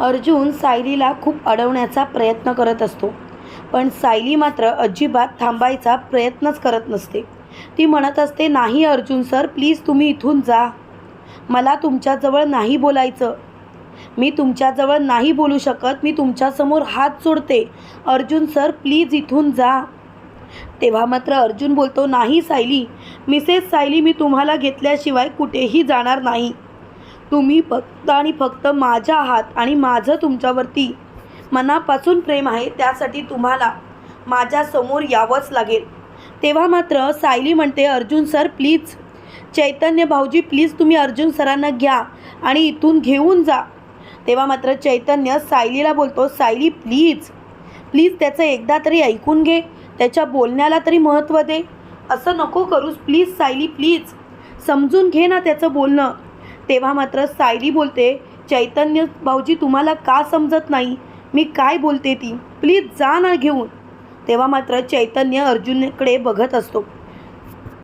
अर्जुन सायलीला खूप अडवण्याचा प्रयत्न करत असतो. पण सायली मात्र अजिबात थांबायचा प्रयत्नच करत नसते. ती म्हणत असते नाही अर्जुन सर प्लीज तुम्ही इथून जा. मला तुमच्याजवळ नाही बोलायचं. मी तुमच्याजवळ नाही बोलू शकत. मी तुमच्यासमोर हात जोडते. अर्जुन सर प्लीज इथून जा. तेव्हा मात्र अर्जुन बोलतो नाही सायली. मिसेस सायली मी तुम्हाला घेतल्याशिवाय कुठेही जाणार नाही. तुम्ही फक्त आणि फक्त माझ्या आहात आणि माझं तुमच्यावरती मनापासून प्रेम आहे त्यासाठी तुम्हाला माझ्यासमोर यावंच लागेल. तेव्हा मात्र सायली म्हणते अर्जुन सर प्लीज. चैतन्य भाऊजी प्लीज तुम्ही अर्जुन सरांना घ्या आणि इथून घेऊन जा. तेव्हा मात्र चैतन्य सायलीला बोलतो सायली प्लीज. प्लीज त्याचं एकदा तरी ऐकून घे. त्याच्या बोलण्याला तरी महत्त्व दे. असं नको करूस प्लीज सायली प्लीज. समजून घे ना त्याचं बोलणं. तेव्हा मात्र सायली बोलते चैतन्य भाऊजी तुम्हाला का समजत नाही? मी काय बोलते ती? प्लीज जा ना घेऊन. तेव्हा मात्र चैतन्य अर्जुनकडे बघत असतो.